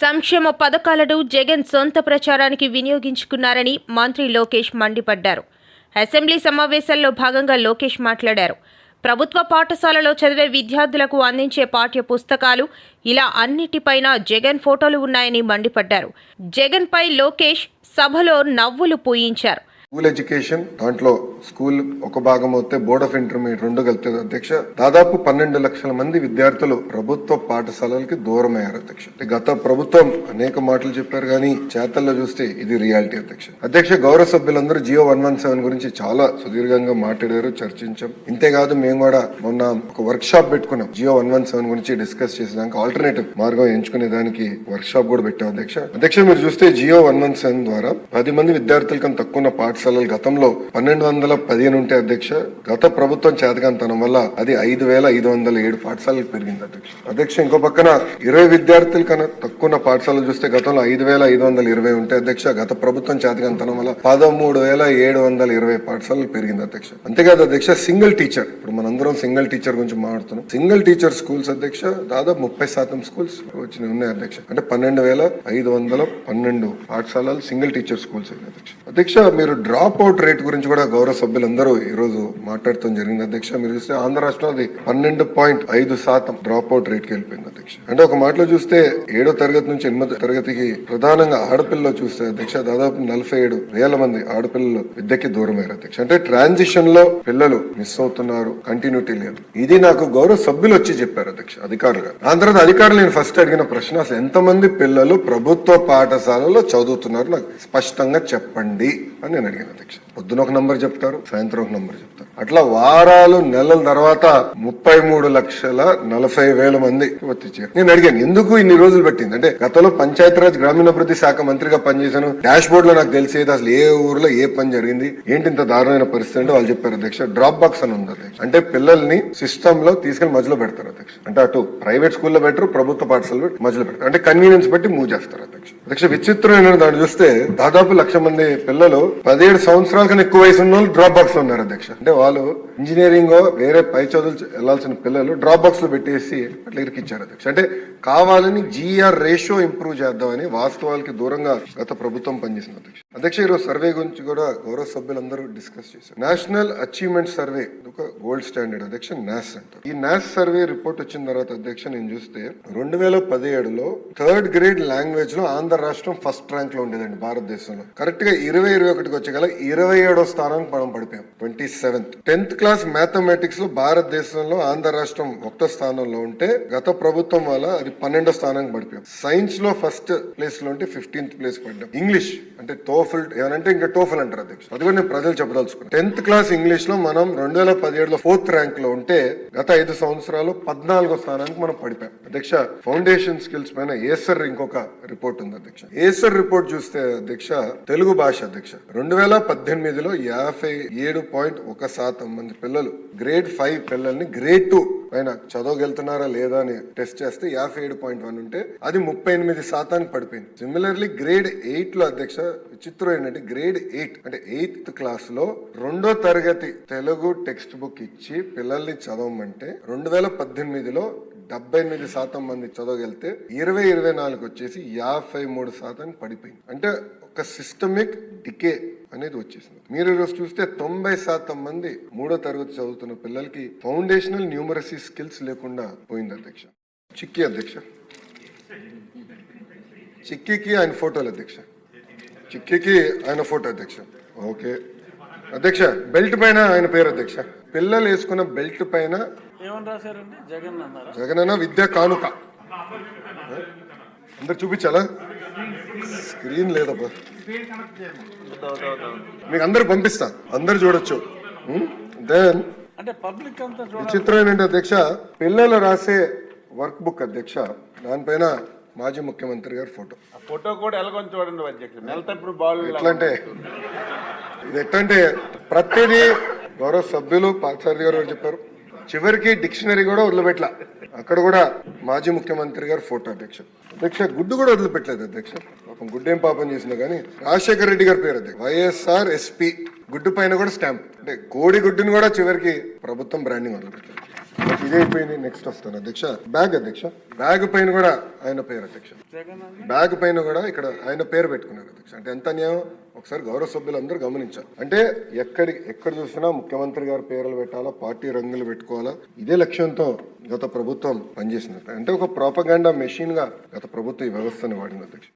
సంక్షేమ పథకాలను జగన్ సొంత ప్రచారానికి వినియోగించుకున్నారని మంత్రి లోకేష్ మండిపడ్డారు. అసెంబ్లీ సమావేశాల్లో భాగంగా లోకేష్ మాట్లాడారు. ప్రభుత్వ పాఠశాలలో చదివే విద్యార్థులకు అందించే పాఠ్య పుస్తకాలు ఇలా అన్నిటిపైన జగన్ ఫోటోలు ఉన్నాయని మండిపడ్డారు. జగన్పై లోకేష్ సభలో నవ్వులు పూయించారు. స్కూల్ ఎడ్యుకేషన్ దాంట్లో స్కూల్ ఒక భాగం అవుతే బోర్డ్ ఆఫ్ ఇంటర్మీడియట్ రెండు కలిపితే అధ్యక్ష. దాదాపు పన్నెండు లక్షల మంది విద్యార్థులు ప్రభుత్వ పాఠశాలలకి దూరం అయ్యారు అధ్యక్ష గత ప్రభుత్వం అనేక మాటలు చెప్పారు కానీ చేతల్లో చూస్తే ఇది రియాలిటీ అధ్యక్ష. అధ్యక్ష గౌరవ సభ్యులందరూ జియో వన్ వన్ సెవెన్ గురించి చాలా సుదీర్ఘంగా మాట్లాడారు చర్చించాం. ఇంతేకాదు మేము కూడా మొన్న ఒక వర్క్ షాప్ పెట్టుకున్నాం. జియో వన్ వన్ సెవెన్ గురించి డిస్కస్ చేసినాక ఆల్టర్నేటివ్ మార్గం ఎంచుకునే దానికి వర్క్ షాప్ కూడా పెట్టాం అధ్యక్ష. అధ్యక్ష మీరు చూస్తే జియో వన్ వన్ సెవెన్ ద్వారా పది మంది విద్యార్థుల కన్నా తక్కువ ఉన్న పాఠశాలలు గతంలో పన్నెండు వందల పదిహేను ఉంటే అధ్యక్ష గత ప్రభుత్వం చేతకంతనం వల్ల అది ఐదు వేల ఐదు వందల ఏడు పాఠశాలలకు పెరిగింది అధ్యక్ష. అధ్యక్ష ఇంకో పక్కన ఇరవై విద్యార్థుల కన్నా తక్కువ పాఠశాలలు చూస్తే గతంలో ఐదు వేల ఐదు వందల ఇరవై ఉంటే అధ్యక్ష గత ప్రభుత్వం చేతకంతనం వల్ల పదమూడు వేల ఏడు వందల ఇరవై పాఠశాలలు పెరిగింది అధ్యక్ష. అంతేకాదు అధ్యక్ష సింగిల్ టీచర్. ఇప్పుడు మనందరం సింగిల్ టీచర్ గురించి మాట్లాడుతున్నాం. సింగిల్ టీచర్ స్కూల్స్ అధ్యక్ష దాదాపు ముప్పై శాతం స్కూల్స్ వచ్చినాయి ఉన్నాయి అధ్యక్ష. అంటే పన్నెండు వేల ఐదు వందల పన్నెండు పాఠశాలలు సింగిల్ టీచర్ స్కూల్స్ అధ్యక్ష. అధ్యక్ష మీరు డ్రాప్ అవుట్ రేట్ గురించి కూడా గౌరవ సభ్యులందరూ ఈ రోజు మాట్లాడటం జరిగింది. అధ్యక్ష మీరు చూస్తే ఆంధ్ర రాష్ట్రంలో అది పన్నెండు పాయింట్ ఐదు శాతం డ్రాప్ అవుట్ రేట్కి వెళ్ళిపోయింది అధ్యక్ష. అంటే ఒక మాటలో చూస్తే ఏడో తరగతి నుంచి ఎనిమిదో తరగతికి ప్రధానంగా ఆడపిల్లలు చూస్తే అధ్యక్ష దాదాపు నలభై ఏడు వేల మంది ఆడపిల్లలు విద్యకి దూరమయ్యారు అధ్యక్ష. అంటే ట్రాన్సిషన్లో పిల్లలు మిస్ అవుతున్నారు కంటిన్యూటీ లేదు. ఇది నాకు గౌరవ సభ్యులు వచ్చి చెప్పారు అధ్యక్ష అధికారులుగా దాని తర్వాత అధికారులు నేను ఫస్ట్ అడిగిన ప్రశ్న అసలు ఎంతమంది పిల్లలు ప్రభుత్వ పాఠశాలలో చదువుతున్నారు? నాకు స్పష్టంగా చెప్పండి. అని నేను అడిగాను అధ్యక్ష. పొద్దున ఒక నంబర్ చెప్తారు సాయంత్రం ఒక నంబర్ చెప్తారు. అట్లా వారాలు నెలల తర్వాత ముప్పై మూడు లక్షల నలభై వేల మంది వచ్చారు నేను అడిగాను ఎందుకు ఇన్ని రోజులు పెట్టింది? అంటే గతంలో పంచాయతీరాజ్ గ్రామీణాభివృద్ధి శాఖ మంత్రిగా పనిచేశాను. డాష్ బోర్డ్లో నాకు తెలిసేది అసలు ఏ ఊర్లో ఏ పని జరిగింది ఏంటి ఇంత దారుణమైన పరిస్థితి అంటే వాళ్ళు చెప్పారు అధ్యక్ష. డ్రాప్ బాక్స్ అని ఉంది అధ్యక్ష. అంటే పిల్లల్ని సిస్టమ్లో తీసుకెళ్ళి మధ్యలో పెడతారు అధ్యక్ష. అంటే అటు ప్రైవేట్ స్కూల్లో పెట్టరు ప్రభుత్వ పాఠశాలలో పెట్టి మధ్యలో పెడతారు. అంటే కన్వీనియన్స్ బట్టి మూవ్ చేస్తారు అధ్యక్ష. అధ్యక్ష విచిత్రమైన దాన్ని చూస్తే దాదాపు లక్ష మంది పిల్లలు పదిహేడు సంవత్సరాల కన్నా ఎక్కువ వయసు ఉన్న వాళ్ళు డ్రాప్ బాక్స్లో ఉన్నారు అధ్యక్ష. అంటే వాళ్ళు ఇంజనీరింగ్ వేరే పై చదువులు వెళ్ళాల్సిన పిల్లలు డ్రాప్ బాక్స్లో పెట్టేసి అట్లా ఇరికిచ్చారు అధ్యక్ష. అంటే కావాలని జీఆర్ రేషియో ఇంప్రూవ్ చేద్దామని వాస్తవాలకి దూరంగా గత ప్రభుత్వం పనిచేసింది అధ్యక్ష. అధ్యక్ష ఈరోజు సర్వే గురించి కూడా గౌరవ సభ్యులందరూ డిస్కస్ చేశారు. నేషనల్ అచీవ్మెంట్ సర్వే ఒక గోల్డ్ స్టాండర్డ్ అధ్యక్ష నాస్ అంటారు ఈ నాస్ సర్వే రిపోర్ట్ వచ్చిన తర్వాత అధ్యక్ష నేను చూస్తే రెండు వేల పదిహేడులో థర్డ్ గ్రేడ్ లాంగ్వేజ్లో ఆంధ్ర రాష్ట్రం ఫస్ట్ ర్యాంక్లో ఉండేదండి భారతదేశంలో. కరెక్ట్గా ఇరవై ఇరవై ఒకటికి వచ్చే గల ఇరవై ఏడో స్థానానికి మనం పడిపోయాం. Twenty seventh. టెన్త్ క్లాస్ మ్యాథమెటిక్స్లో భారతదేశంలో ఆంధ్ర రాష్ట్రం ఒకటో స్థానంలో ఉంటే గత ప్రభుత్వం వల్ల అది పన్నెండో స్థానానికి పడిపోయాం. సైన్స్లో ఫస్ట్ ప్లేస్లో ఉంటే ఫిఫ్టీన్త్ ప్లేస్ పడ్డాం. ఇంగ్లీష్ అంటే టోఫల్ ఏమంటే ఇంకా టోఫల్ అంటారు అధ్యక్ష అది కూడా నేను ప్రజలు చెప్పదలుచుకున్నాను. టెన్త్ క్లాస్ ఇంగ్లీష్లో మనం రెండు వేల పదిహేడులో ఫోర్త్ ర్యాంక్లో ఉంటే గత ఐదు సంవత్సరాలు పద్నాలుగో స్థానానికి మనం పడిపోయాం. అధ్యక్ష ఫౌండేషన్ స్కిల్స్ పైన ఏసర్ ఇంకొక రిపోర్ట్ ఉంది అధ్యక్ష. ఏసర్ రిపోర్ట్ చూస్తే అధ్యక్ష తెలుగు భాష అధ్యక్ష. రెండు వేల పద్దెనిమిదిలో యాభై ఏడు పాయింట్ ఒక శాతం మంది పిల్లలు గ్రేడ్ ఫైవ్ పిల్లల్ని గ్రేడ్ టూ పైన చదవగలుగుతున్నారా లేదా అని టెస్ట్ చేస్తే యాభై ఏడు పాయింట్ వన్ ఉంటే అది ముప్పై ఎనిమిది శాతానికి పడిపోయింది. సిమిలర్లీ గ్రేడ్ ఎయిట్లో అధ్యక్ష విచిత్రం ఏంటంటే గ్రేడ్ ఎయిట్ అంటే ఎయిత్ క్లాస్లో రెండో తరగతి తెలుగు టెక్స్ట్ బుక్ ఇచ్చి పిల్లల్ని చదవమంటే రెండు వేల పద్దెనిమిదిలో డెబ్బై ఎనిమిది శాతం మంది చదవగలితే ఇరవై ఇరవై నాలుగు వచ్చేసి యాభై మూడు శాతం పడిపోయింది. అంటే ఒక సిస్టమిక్ డికే అనేది వచ్చేసింది. మీరు ఈరోజు చూస్తే తొంభై శాతం మంది మూడో తరగతి చదువుతున్న పిల్లలకి ఫౌండేషనల్ న్యూమరసీ స్కిల్స్ లేకుండా పోయింది అధ్యక్ష. చిక్కీ అధ్యక్ష. చిక్కీకి ఆయన ఫోటోలు అధ్యక్ష. చిక్కీకి ఆయన ఫోటో అధ్యక్ష. ఓకే. అధ్యక్ష బెల్ట్ పైన ఆయన పేరు అధ్యక్ష. పిల్లలు వేసుకున్న బెల్ట్ పైన ఏమని రాశారండి? జగన్ అన్నారా? జగనన్న విద్యా కానుక. అందరు చూపించాలా? స్క్రీన్ లేదబ్బా. మీకు అందరు పంపిస్తా. అందరు చూడొచ్చు. దెన్ అంటే పబ్లిక్ అంతా చూడాలి. విచిత్రం ఏంటంటే అధ్యక్ష పిల్లలు రాసే వర్క్ బుక్ అధ్యక్ష దానిపైన మాజీ ముఖ్యమంత్రి గారి ఫోటో. ఆ ఫోటో కూడా ఎలాగొని చూడండి అధ్యక్షుడు. బాల్ ఎట్లా అంటే ఇది ఎట్లా అంటే ప్రతిదీ గౌరవ సభ్యులు పార్థసారథి గారు చెప్పారు? చివరికి డిక్షనరీ కూడా వదిలిపెట్టలా అక్కడ కూడా మాజీ ముఖ్యమంత్రి గారు ఫోటో అధ్యక్ష అధ్యక్ష గుడ్డు కూడా వదిలిపెట్టలేదు అధ్యక్ష. పాపం గుడ్డు ఏం పాపం చేసినా కానీ రాజశేఖర రెడ్డి గారి పేరు అధ్యక్ష. వైఎస్ఆర్ ఎస్పీ గుడ్డు పైన కూడా స్టాంప్. అంటే కోడి గుడ్డుని కూడా చివరికి ప్రభుత్వం బ్రాండింగ్ వదిలిపెట్టింది. ఇదైపోయింది నెక్స్ట్ వస్తాను అధ్యక్ష. బ్యాగ్ అధ్యక్ష. బ్యాగ్ పైన కూడా ఆయన పేరు అధ్యక్ష. బ్యాగ్ పైన కూడా ఇక్కడ ఆయన పేరు పెట్టుకున్నారు అధ్యక్ష. అంటే ఎంత అన్యాయం? ఒకసారి గౌరవ సభ్యులందరూ గమనించారు అంటే ఎక్కడి ఎక్కడ చూసినా ముఖ్యమంత్రి గారి పేర్లు పెట్టాలా పార్టీ రంగులు పెట్టుకోవాలా? ఇదే లక్ష్యంతో గత ప్రభుత్వం పనిచేసింది. అంటే ఒక ప్రోపగాండా మెషిన్గా గత ప్రభుత్వం ఈ వ్యవస్థను వాడింది అధ్యక్ష.